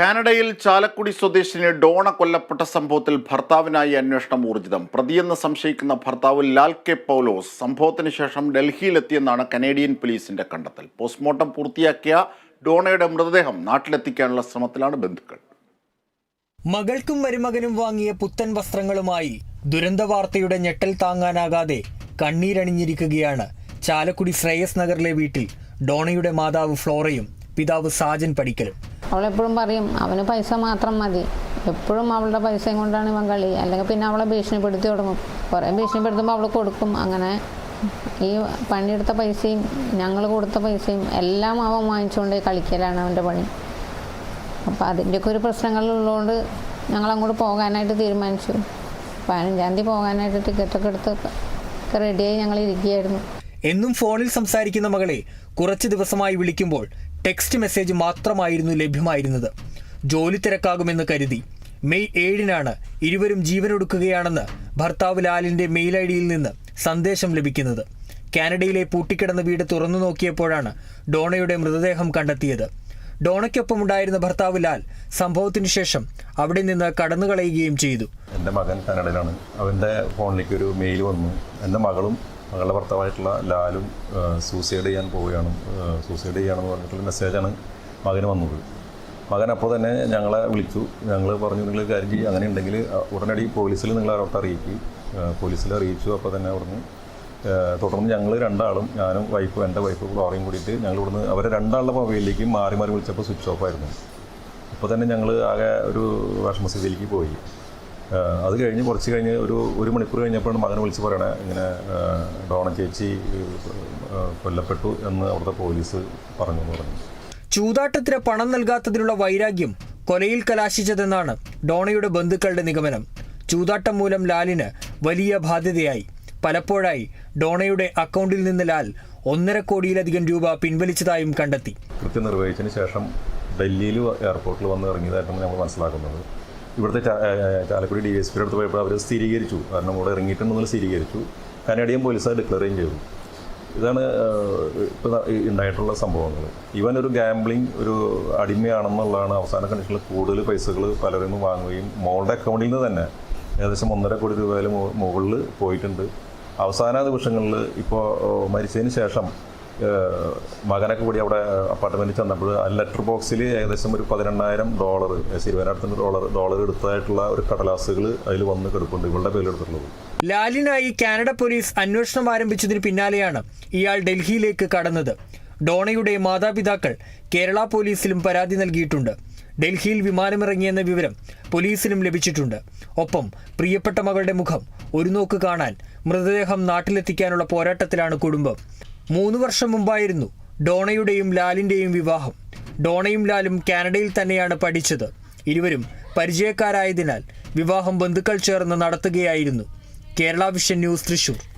കാനഡയിൽ ചാലക്കുടി സ്വദേശിനി ഡോണ കൊല്ലപ്പെട്ട സംഭവത്തിൽ ഭർത്താവിനായി അന്വേഷണം ഊർജിതം. പ്രതിയെന്ന് സംശയിക്കുന്ന ഭർത്താവ് ലാൽ കെ പൗലോസ് സംഭവത്തിന് ശേഷം ഡൽഹിയിലെത്തിയെന്നാണ് കനേഡിയൻ പോലീസിന്റെ കണ്ടെത്തൽ. പോസ്റ്റ്മോർട്ടം പൂർത്തിയാക്കിയ ഡോണയുടെ മൃതദേഹം നാട്ടിലെത്തിക്കാനുള്ള ശ്രമത്തിലാണ് ബന്ധുക്കൾ. മകൾക്കും മരുമകനും വാങ്ങിയ പുത്തൻ വസ്ത്രങ്ങളുമായി ദുരന്ത വാർത്തയുടെ ഞെട്ടൽ താങ്ങാനാകാതെ കണ്ണീരണിഞ്ഞിരിക്കുകയാണ് ചാലക്കുടി ശ്രേയസ് നഗറിലെ വീട്ടിൽ ഡോണയുടെ മാതാവ് ഫ്ലോറയും പിതാവ് സാജൻ പടിക്കലും. അവളെപ്പോഴും പറയും അവന് പൈസ മാത്രം മതി. എപ്പോഴും അവളുടെ പൈസയും കൊണ്ടാണ് ഇവൻ കളി. അല്ലെങ്കിൽ പിന്നെ അവളെ ഭീഷണിപ്പെടുത്തി തുടങ്ങും. കുറേ ഭീഷണിപ്പെടുത്തുമ്പോൾ അവൾ കൊടുക്കും. അങ്ങനെ ഈ പണിയെടുത്ത പൈസയും ഞങ്ങൾ കൊടുത്ത പൈസയും എല്ലാം അവൻ വാങ്ങിച്ചുകൊണ്ട് കളിക്കലാണ് അവന്റെ പണി. അപ്പോൾ അതിന്റെയൊക്കെ ഒരു പ്രശ്നങ്ങളുള്ളതുകൊണ്ട് ഞങ്ങൾ അങ്ങോട്ട് പോകാനായിട്ട് തീരുമാനിച്ചു. പതിനഞ്ചാം തീയതി പോകാനായിട്ട് ടിക്കറ്റൊക്കെ എടുത്ത് റെഡിയായി ഞങ്ങൾ ഇരിക്കുകയായിരുന്നു എന്നും ഫോണിൽ സംസാരിക്കുന്ന മകളെ കുറച്ച് ദിവസമായി വിളിക്കുമ്പോൾ ടെക്സ്റ്റ് മെസ്സേജ് മാത്രമായിരുന്നു ലഭ്യമായിരുന്നത്. ജോലി തിരക്കാകുമെന്ന് കരുതി. മെയ് ഏഴിനാണ് ഇരുവരും ജീവനൊടുക്കുകയാണെന്ന് ഭർത്താവ് ലാലിന്റെ മെയിൽ ഐ ഡിയിൽ നിന്ന് സന്ദേശം ലഭിക്കുന്നത്. കാനഡയിലെ പൂട്ടിക്കിടന്ന വീട് തുറന്നു നോക്കിയപ്പോഴാണ് ഡോണയുടെ മൃതദേഹം കണ്ടെത്തിയത്. ഡോണയ്ക്കൊപ്പമുണ്ടായിരുന്ന ഭർത്താവ് ലാൽ സംഭവത്തിന് ശേഷം അവിടെ നിന്ന് കടന്നുകളയുകയും ചെയ്തു. എന്റെ മകൻ കാനഡയിലാണ്. അവന്റെ ഫോണിലേക്ക് ഒരു മെയിൽ വന്നു. എന്റെ മകളും മകളുടെ ഭർത്താവായിട്ടുള്ള ലാലും സൂസൈഡ് ചെയ്യാൻ പോവുകയാണ്. സൂസൈഡ് ചെയ്യാണെന്ന് പറഞ്ഞിട്ടുള്ള മെസ്സേജാണ് മകന് വന്നത്. മകൻ അപ്പോൾ തന്നെ ഞങ്ങളെ വിളിച്ചു. ഞങ്ങൾ പറഞ്ഞു നിങ്ങൾ കാര്യം ചെയ്യും. അങ്ങനെ ഉണ്ടെങ്കിൽ ഉടനടി പോലീസിൽ നിങ്ങൾ അവരോട്ട് അറിയിക്കും. പോലീസിൽ അറിയിച്ചു അപ്പോൾ തന്നെ അവിടുന്ന് തുടർന്ന് ഞങ്ങൾ രണ്ടാളും ഞാനും വൈഫും എന്റെ വൈഫ് ഫ്ലോറയും കൂടിയിട്ട് ഞങ്ങൾ ഇവിടുന്ന് അവരെ രണ്ടാളുടെ മൊബൈലിലേക്ക് മാറി മാറി വിളിച്ചപ്പോൾ സ്വിച്ച് ഓഫ് ആയിരുന്നു. അപ്പോൾ തന്നെ ഞങ്ങൾ ആകെ ഒരു വിഷമസ്ഥിതിയിലേക്ക് പോയി. അത് കഴിഞ്ഞ് കുറച്ച് കഴിഞ്ഞ് ഒരു ഒരു മണിക്കൂർ കഴിഞ്ഞപ്പോഴാണ് മകനെ വിളിച്ച് പറയണേ. ഇങ്ങനെ ഡോണ ചേച്ചി കൊല്ലപ്പെട്ടു എന്ന് അവിടുത്തെ പോലീസ് പറഞ്ഞു എന്ന് പറഞ്ഞു. ചൂതാട്ടത്തിന് പണം നൽകാത്തതിനുള്ള വൈരാഗ്യം കൊലയിൽ കലാശിച്ചതെന്നാണ് ഡോണയുടെ ബന്ധുക്കളുടെ നിഗമനം. ചൂതാട്ടം മൂലം ലാലിന് വലിയ ബാധ്യതയായി. പലപ്പോഴായി ഡോണയുടെ അക്കൗണ്ടിൽ നിന്ന് ലാൽ ഒന്നര കോടിയിലധികം രൂപ പിൻവലിച്ചതായും കണ്ടെത്തി. കൃത്യം നിർവഹിച്ചതിന് ശേഷം ഡൽഹിയിൽ എയർപോർട്ടിൽ വന്ന് ഇറങ്ങിയതായിട്ടാണ് നമ്മൾ മനസ്സിലാക്കുന്നത്. ഇവിടുത്തെ ചാലക്കുടി ഡി എസ് പിയുടെ അടുത്ത് പോയപ്പോൾ അവർ സ്ഥിരീകരിച്ചു. കാരണം ഇവിടെ ഇറങ്ങിയിട്ടുണ്ടെന്ന് സ്ഥിരീകരിച്ചു. കനേഡിയൻ പോലീസ് ഡിക്ലെയർ ചെയ്തു. ഇതാണ് ഇപ്പോൾ ഉണ്ടായിട്ടുള്ള സംഭവങ്ങൾ ഇവൻ ഒരു ഗാംബ്ലിംഗ് ഒരു അടിമയാണെന്നുള്ളതാണ് അവസാന കണ്ടീഷനിൽ കൂടുതൽ പൈസകൾ പലരിൽ നിന്ന് വാങ്ങുകയും മോളുടെ അക്കൗണ്ടിൽ നിന്ന് തന്നെ ഏകദേശം ഒന്നര കോടി രൂപയിൽ മുകളിൽ പോയിട്ടുണ്ട്. അവസാന ദിവസങ്ങളിൽ ഇപ്പോൾ മരിച്ചതിന് ശേഷം മകനൊക്കെ കൂടി അവിടെ അപ്പാർട്ട്മെന്റിൽ ചെന്നപ്പോൾ ആ ലെറ്റർ ബോക്സിൽ ഏകദേശം ഒരു പതിനെണ്ണായിരം ഡോളർ ഇരുപതിനായിരത്തിന് ഡോളർ ഡോളർ എടുത്തതായിട്ടുള്ള ഒരു കടലാസുകൾ അതിൽ വന്ന് കിടപ്പുണ്ട് ഇവളുടെ പേരിലെടുത്തിട്ടുള്ളത് ലാലിനായി കാനഡ പോലീസ് അന്വേഷണം ആരംഭിച്ചതിന് പിന്നാലെയാണ് ഇയാൾ ഡൽഹിയിലേക്ക് കടന്നത്. ഡോണയുടെ മാതാപിതാക്കൾ കേരള പോലീസിലും പരാതി നൽകിയിട്ടുണ്ട്. ഡൽഹിയിൽ വിമാനമിറങ്ങിയെന്ന വിവരം പോലീസിനും ലഭിച്ചിട്ടുണ്ട്. ഒപ്പം പ്രിയപ്പെട്ട മകളുടെ മുഖം ഒരു നോക്ക് കാണാൻ മൃതദേഹം നാട്ടിലെത്തിക്കാനുള്ള പോരാട്ടത്തിലാണ് കുടുംബം. മൂന്ന് വർഷം മുമ്പായിരുന്നു ഡോണയുടെയും ലാലിന്റെയും വിവാഹം. ഡോണയും ലാലും കാനഡയിൽ തന്നെയാണ് പഠിച്ചത്. ഇരുവരും പരിചയക്കാരായതിനാൽ വിവാഹം ബന്ധുക്കൾ ചേർന്ന് നടത്തുകയായിരുന്നു. Kerala vision news Thrissur.